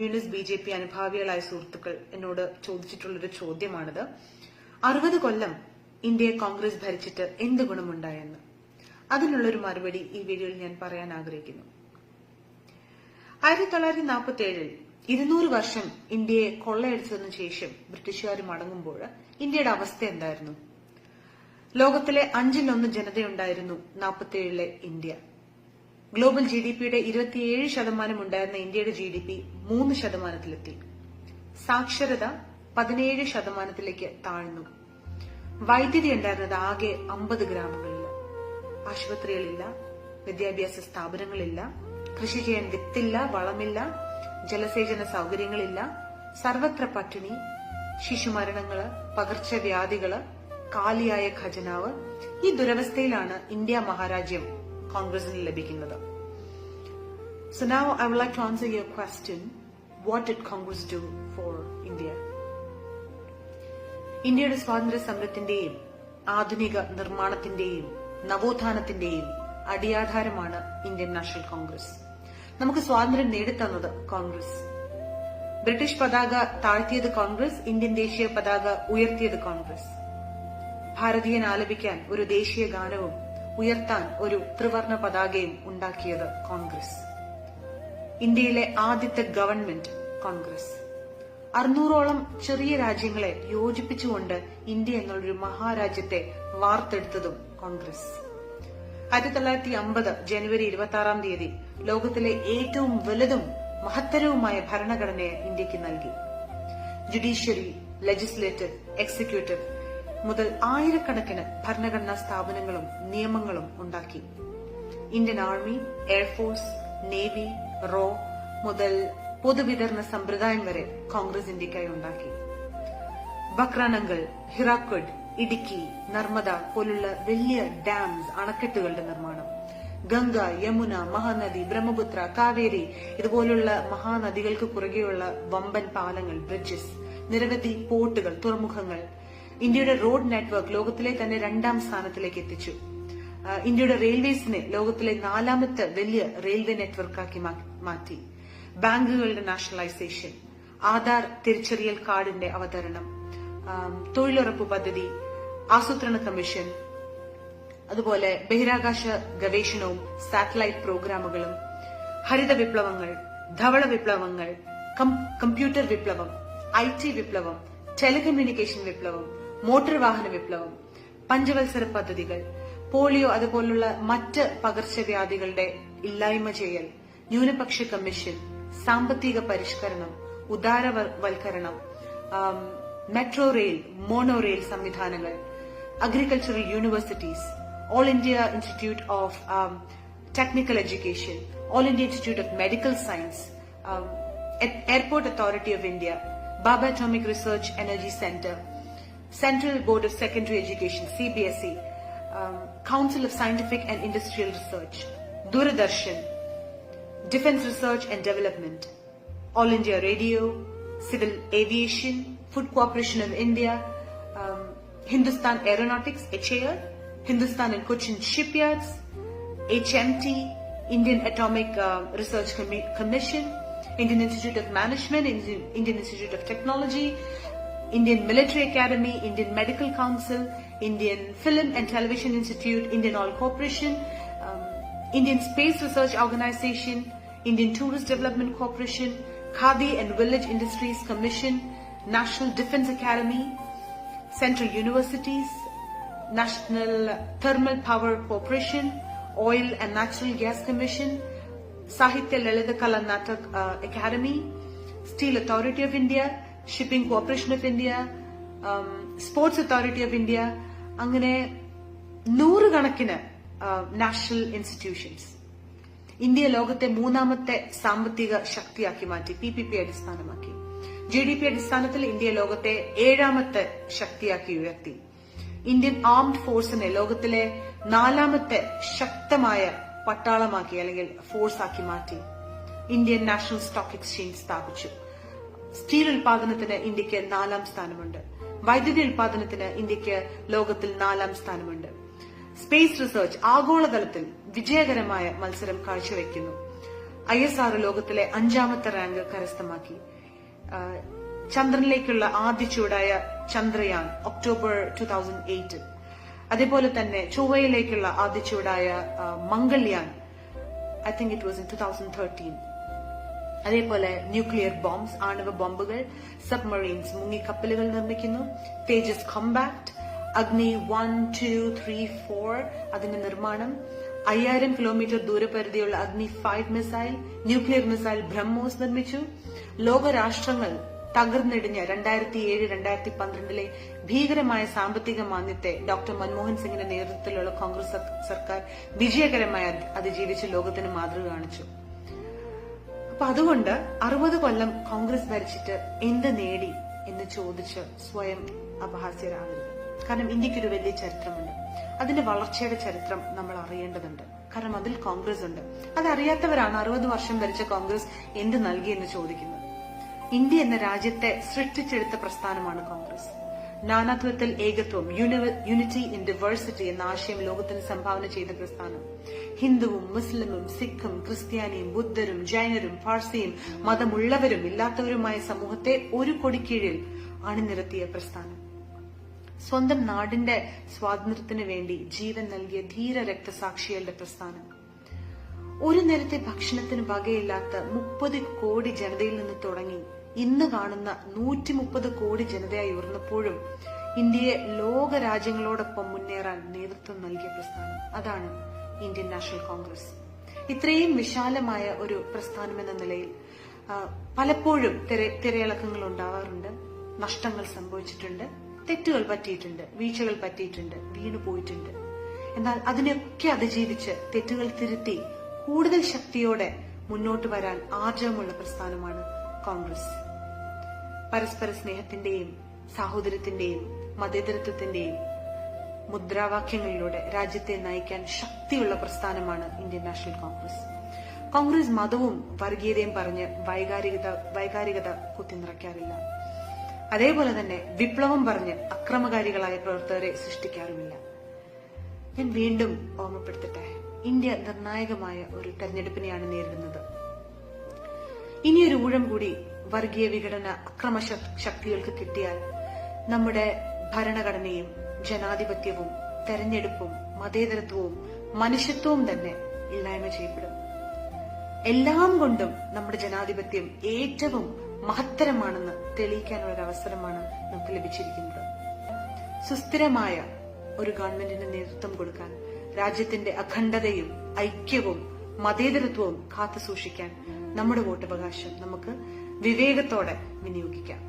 Communist B J P അനുഭാവികളായ സുഹൃത്തുക്കൾ എന്നോട് ചോദിച്ചിട്ടുള്ളൊരു ചോദ്യമാണിത്. അറുപത് കൊല്ലം ഇന്ത്യയെ കോൺഗ്രസ് ഭരിച്ചിട്ട് എന്ത് ഗുണമുണ്ടായെന്ന്? അതിനുള്ളൊരു മറുപടി ഈ വീഡിയോയിൽ ഞാൻ പറയാൻ ആഗ്രഹിക്കുന്നു. ആയിരത്തി തൊള്ളായിരത്തി നാൽപ്പത്തി ഏഴിൽ ഇരുന്നൂറ് വർഷം ഇന്ത്യയെ കൊള്ളയടിച്ചതിനു ശേഷം ബ്രിട്ടീഷുകാർ മടങ്ങുമ്പോൾ ഇന്ത്യയുടെ അവസ്ഥ എന്തായിരുന്നു? ലോകത്തിലെ അഞ്ചിലൊന്ന് ജനതയുണ്ടായിരുന്നു നാൽപ്പത്തിയേഴിലെ ഇന്ത്യ. ഗ്ലോബൽ ജി ഡി പിയുടെ ഇരുപത്തിയേഴ് ശതമാനം ഉണ്ടായിരുന്ന ഇന്ത്യയുടെ ജി ഡി പി മൂന്ന് ശതമാനത്തിലെത്തി. സാക്ഷരത പതിനേഴ് ശതമാനത്തിലേക്ക് താഴ്ന്നു. വൈദ്യുതി ഉണ്ടായിരുന്നത് ആകെ അമ്പത് ഗ്രാമങ്ങളിൽ ആശുപത്രികളില്ല വിദ്യാഭ്യാസ സ്ഥാപനങ്ങളില്ല കൃഷി ചെയ്യാൻ വിത്തില്ല വളമില്ല ജലസേചന സൗകര്യങ്ങളില്ല സർവത്ര പട്ടിണി ശിശുമരണങ്ങൾ പകർച്ചവ്യാധികൾ കാലിയായ ഖജനാവ്. ഈ ദുരവസ്ഥയിലാണ് ഇന്ത്യ മഹാരാജ്യം കോൺഗ്രസിന് ലഭിക്കുന്നത്. So now I would like to answer your question what did Congress do for India ഇന്ത്യയുടെ സ്വാതന്ത്ര്യ സമരത്തിന്റെയും ആധുനിക നിർമ്മാണത്തിന്റെയും നവോത്ഥാനത്തിന്റെയും അടിയാധാരമാണ് ഇന്ത്യൻ നാഷണൽ കോൺഗ്രസ്. നമുക്ക് സ്വാതന്ത്ര്യം നേടിത്തന്നത് കോൺഗ്രസ്. ബ്രിട്ടീഷ് പതാക താഴ്ത്തിയത് കോൺഗ്രസ് ഇന്ത്യൻ ദേശീയ പതാക ഉയർത്തിയത് കോൺഗ്രസ്. ഭാരതീയൻ ആലപിക്കാൻ ഒരു ദേശീയ ഗാനവും ഉയർത്താൻ ഒരു ത്രിവർണ പതാകയും ഉണ്ടാക്കിയത് കോൺഗ്രസ്. ഇന്ത്യയിലെ ആദ്യത്തെ ഗവൺമെന്റ് കോൺഗ്രസ്. അറുന്നൂറോളം ചെറിയ രാജ്യങ്ങളെ യോജിപ്പിച്ചുകൊണ്ട് ഇന്ത്യ എന്നുള്ളൊരു മഹാരാജ്യത്തെ വാർത്തെടുത്തതും കോൺഗ്രസ്. ആയിരത്തി തൊള്ളായിരത്തി അമ്പത് ജനുവരി ഇരുപത്തി ആറാം തീയതി ലോകത്തിലെ ഏറ്റവും വലുതും മഹത്തരവുമായ ഭരണഘടനയെ ഇന്ത്യയ്ക്ക് നൽകി. ജുഡീഷ്യറി ലെജിസ്ലേറ്റീവ് എക്സിക്യൂട്ടീവ് മുതൽ ആയിരക്കണക്കിന് ഭരണഘടനാ സ്ഥാപനങ്ങളും നിയമങ്ങളും ഉണ്ടാക്കി. Indian army air force navy raw മുതൽ പൊതുവിതരണ സമ്പ്രദായം വരെ കോൺഗ്രസ് ഇന്ത്യക്കായി ഉണ്ടാക്കി. ബക്രാനങ്കൽ ഹിറാക്കുഡ് ഇടുക്കി നർമ്മദ പോലുള്ള വലിയ ഡാംസ് അണക്കെട്ടുകളുടെ നിർമ്മാണം. ഗംഗ യമുന മഹാനദി ബ്രഹ്മപുത്ര കാവേരി ഇതുപോലുള്ള മഹാനദികൾക്ക് കുറുകെയുള്ള വമ്പൻ പാലങ്ങൾ ബ്രിഡ്ജസ് നിരവധി പോർട്ടുകൾ തുറമുഖങ്ങൾ ഇന്ത്യയുടെ റോഡ് നെറ്റ്വർക്ക് ലോകത്തിലെ തന്നെ രണ്ടാം സ്ഥാനത്തിലേക്ക് എത്തിച്ചു. ഇന്ത്യയുടെ റെയിൽവേസിനെ ലോകത്തിലെ നാലാമത്തെ വലിയ റെയിൽവേ നെറ്റ്വർക്കാക്കി മാറ്റി. ബാങ്കുകളുടെ നാഷണലൈസേഷൻ ആധാർ തിരിച്ചറിയൽ കാർഡിന്റെ അവതരണം തൊഴിലുറപ്പ് പദ്ധതി ആസൂത്രണ കമ്മീഷൻ അതുപോലെ ബഹിരാകാശ ഗവേഷണവും സാറ്റലൈറ്റ് പ്രോഗ്രാമുകളും ഹരിത വിപ്ലവങ്ങൾ ധവള വിപ്ലവങ്ങൾ കമ്പ്യൂട്ടർ വിപ്ലവം ഐ ടി വിപ്ലവം ടെലികമ്മ്യൂണിക്കേഷൻ വിപ്ലവം മോട്ടോർ വാഹന വിപ്ലവം പഞ്ചവത്സര പദ്ധതികൾ പോളിയോ അതുപോലുള്ള മറ്റ് പകർച്ചവ്യാധികളുടെ ഇല്ലായ്മ ചെയ്യൽ ന്യൂനപക്ഷ കമ്മീഷൻ സാമ്പത്തിക പരിഷ്കരണം ഉദാരവൽക്കരണം മെട്രോ റെയിൽ മോണോ റെയിൽ സംവിധാനങ്ങൾ agricultural universities all India institute of technical education all India institute of medical science airport authority of India Bhabha atomic research energy centre Central Board of Secondary Education, CBSE, um, Council of Scientific and Industrial Research, Doordarshan, Defense Research and Development, All India Radio, Civil Aviation, Food Corporation of India, um, Hindustan Aeronautics, HAL, Hindustan and Cochin Shipyards, HMT, Indian Atomic uh, Research Commi- Commission, Indian Institute of Management, Indian Institute of Technology, Indian Military Academy, Indian Medical Council, Indian Film and Television Institute, Indian Oil Corporation, um, Indian Space Research Organization, Indian Tourist Development Corporation, Khadi and Village Industries Commission, National Defense Academy, Central Universities, National Thermal Power Corporation, Oil and Natural Gas Commission, Sahitya Lalita Kala Natak uh, Academy, Steel Authority of India, Shipping corporation of India sports authority of India അങ്ങനെ നൂറുകണക്കിന് national institutions India ലോകത്തെ മൂന്നാമത്തെ സാമ്പത്തിക ശക്തിയാക്കി മാറ്റി P P P അടിസ്ഥാനമാക്കി. G D P അടിസ്ഥാനത്തിൽ India ലോകത്തെ ഏഴാമത്തെ ശക്തിയാക്കി ഉയർത്തി. ഇന്ത്യൻ ആംഡ് ഫോഴ്സിനെ ലോകത്തിലെ നാലാമത്തെ ശക്തമായ പട്ടാളമാക്കി അല്ലെങ്കിൽ ഫോഴ്സ് ആക്കി മാറ്റി. ഇന്ത്യൻ നാഷണൽ സ്റ്റോക്ക് എക്സ്ചേഞ്ച് സ്ഥാപിച്ചു. സ്റ്റീൽ ഉൽപാദനത്തിന് ഇന്ത്യയ്ക്ക് നാലാം സ്ഥാനമുണ്ട്. വൈദ്യുതി ഉൽപാദനത്തിന് ഇന്ത്യയ്ക്ക് ലോകത്തിൽ നാലാം സ്ഥാനമുണ്ട്. സ്പേസ് റിസർച്ച് ആഗോളതലത്തിൽ വിജയകരമായ മത്സരം കാഴ്ചവെക്കുന്നു. ഐ എസ് ആർ ലോകത്തിലെ അഞ്ചാമത്തെ റാങ്ക് കരസ്ഥമാക്കി. ചന്ദ്രനിലേക്കുള്ള ആദ്യ ചൂടായ Chandrayaan October two thousand eight. അതേപോലെ തന്നെ ചൊവ്വയിലേക്കുള്ള ആദ്യ ചൂടായ Mangalyaan I think it was in two thousand thirteen. അതേപോലെ ന്യൂക്ലിയർ ബോംബ്സ് ആണവ ബോംബുകൾ സബ്മറീൻസ് മുങ്ങിക്കപ്പലുകൾ നിർമ്മിക്കുന്നു. Tejas compact Agni one two three four അതിന്റെ നിർമ്മാണം. അയ്യായിരം kilometre ദൂരപരിധിയുള്ള Agni five missile nuclear missile BrahMos നിർമ്മിച്ചു. ലോകരാഷ്ട്രങ്ങൾ തകർന്നിടിഞ്ഞ രണ്ടായിരത്തി ഏഴ് രണ്ടായിരത്തി പന്ത്രണ്ടിലെ ഭീകരമായ സാമ്പത്തിക മാന്ദ്യത്തെ ഡോക്ടർ മൻമോഹൻ സിംഗിന്റെ നേതൃത്വത്തിലുള്ള കോൺഗ്രസ് സർക്കാർ വിജയകരമായി അതിജീവിച്ച് ലോകത്തിന് മാതൃക കാണിച്ചു. അപ്പൊ അതുകൊണ്ട് അറുപത് കൊല്ലം കോൺഗ്രസ് ഭരിച്ചിട്ട് എന്ത് നേടി എന്ന് ചോദിച്ച് സ്വയം അപഹാസ്യരാകരുത് കാരണം ഇന്ത്യക്കൊരു വലിയ ചരിത്രമുണ്ട്. അതിന്റെ വളർച്ചയുടെ ചരിത്രം നമ്മൾ അറിയേണ്ടതുണ്ട്. കാരണം അതിൽ കോൺഗ്രസ് ഉണ്ട്. അതറിയാത്തവരാണ് അറുപത് വർഷം ഭരിച്ച കോൺഗ്രസ് എന്ത് നൽകി എന്ന് ചോദിക്കുന്നത്. ഇന്ത്യ എന്ന രാജ്യത്തെ സൃഷ്ടിച്ചെടുത്ത പ്രസ്ഥാനമാണ് കോൺഗ്രസ്. നാനാത്വത്തിൽ ഏകത്വം യൂണിറ്റി ഇൻ ഡിവേഴ്സിറ്റി എന്ന ആശയം ലോകത്തിന് സംഭാവന ചെയ്ത പ്രസ്ഥാനം. ഹിന്ദുവും മുസ്ലിമും സിഖും ക്രിസ്ത്യാനിയും ബുദ്ധരും ജൈനരും പാർസിയും മതമുള്ളവരും ഇല്ലാത്തവരുമായ സമൂഹത്തെ ഒരു കൊടി കൊടിക്കീഴിൽ അണിനിരത്തിയ പ്രസ്ഥാനം. സ്വന്തം നാടിന്റെ സ്വാതന്ത്ര്യത്തിനു വേണ്ടി ജീവൻ നൽകിയ ധീര രക്തസാക്ഷികളുടെ പ്രസ്ഥാനം. ഒരു നേരത്തെ ഭക്ഷണത്തിന് വകയില്ലാത്ത മുപ്പത് കോടി ജനതയിൽ നിന്ന് തുടങ്ങി ഇന്ന് കാണുന്ന നൂറ്റി മുപ്പത് കോടി ജനതയായി ഉയർന്നപ്പോഴും ഇന്ത്യയെ ലോക രാജ്യങ്ങളോടൊപ്പം മുന്നേറാൻ നേതൃത്വം നൽകിയ പ്രസ്ഥാനം അതാണ് ഇന്ത്യൻ നാഷണൽ കോൺഗ്രസ്. ഇത്രയും വിശാലമായ ഒരു പ്രസ്ഥാനം എന്ന നിലയിൽ പലപ്പോഴും തിര- തിരയിളക്കങ്ങൾ ഉണ്ടാവാറുണ്ട്. നഷ്ടങ്ങൾ സംഭവിച്ചിട്ടുണ്ട്. തെറ്റുകൾ പറ്റിയിട്ടുണ്ട്. വീഴ്ചകൾ പറ്റിയിട്ടുണ്ട്. വീണു പോയിട്ടുണ്ട്. എന്നാൽ അതിനെയൊക്കെ അതിജീവിച്ച് തെറ്റുകൾ തിരുത്തി കൂടുതൽ ശക്തിയോടെ മുന്നോട്ട് വരാൻ ആർജവമുള്ള പ്രസ്ഥാനമാണ് കോൺഗ്രസ്. പരസ്പര സ്നേഹത്തിന്റെയും സാഹോദര്യത്തിന്റെയും മതേതരത്വത്തിന്റെയും മുദ്രാവാക്യങ്ങളിലൂടെ രാജ്യത്തെ നയിക്കാൻ ശക്തിയുള്ള പ്രസ്ഥാനമാണ് ഇന്ത്യൻ നാഷണൽ കോൺഗ്രസ്. കോൺഗ്രസ് മതവും വർഗീയതയും പറഞ്ഞ് വൈകാരികത വൈകാരികത കുത്തിനിറയ്ക്കാറില്ല. അതേപോലെ തന്നെ വിപ്ലവം പറഞ്ഞ് അക്രമകാരികളായ പ്രവർത്തകരെ സൃഷ്ടിക്കാറുമില്ല. ഞാൻ വീണ്ടും ഓർമ്മപ്പെടുത്തട്ടെ ഇന്ത്യ നിർണായകമായ ഒരു തെരഞ്ഞെടുപ്പിനെയാണ് നേരിടുന്നത്. ഇനിയൊരു ഊഴം കൂടി വർഗീയ വിഘടന അക്രമ ശക്- ശക്തികൾക്ക് കിട്ടിയാൽ നമ്മുടെ ഭരണഘടനയും ജനാധിപത്യവും തെരഞ്ഞെടുപ്പും മതേതരത്വവും മനുഷ്യത്വവും തന്നെ ഇല്ലായ്മ ചെയ്യപ്പെടും. എല്ലാം കൊണ്ടും നമ്മുടെ ജനാധിപത്യം ഏറ്റവും മഹത്തരമാണെന്ന് തെളിയിക്കാനുള്ള ഒരു അവസരമാണ് നമുക്ക് ലഭിച്ചിരിക്കുന്നത്. സുസ്ഥിരമായ ഒരു ഗവൺമെന്റിന് നേതൃത്വം കൊടുക്കാൻ രാജ്യത്തിന്റെ അഖണ്ഡതയും ഐക്യവും മതേതരത്വവും കാത്തു സൂക്ഷിക്കാൻ നമ്മുടെ വോട്ടവകാശം നമുക്ക് വിവേകത്തോടെ വിനിയോഗിക്കാം.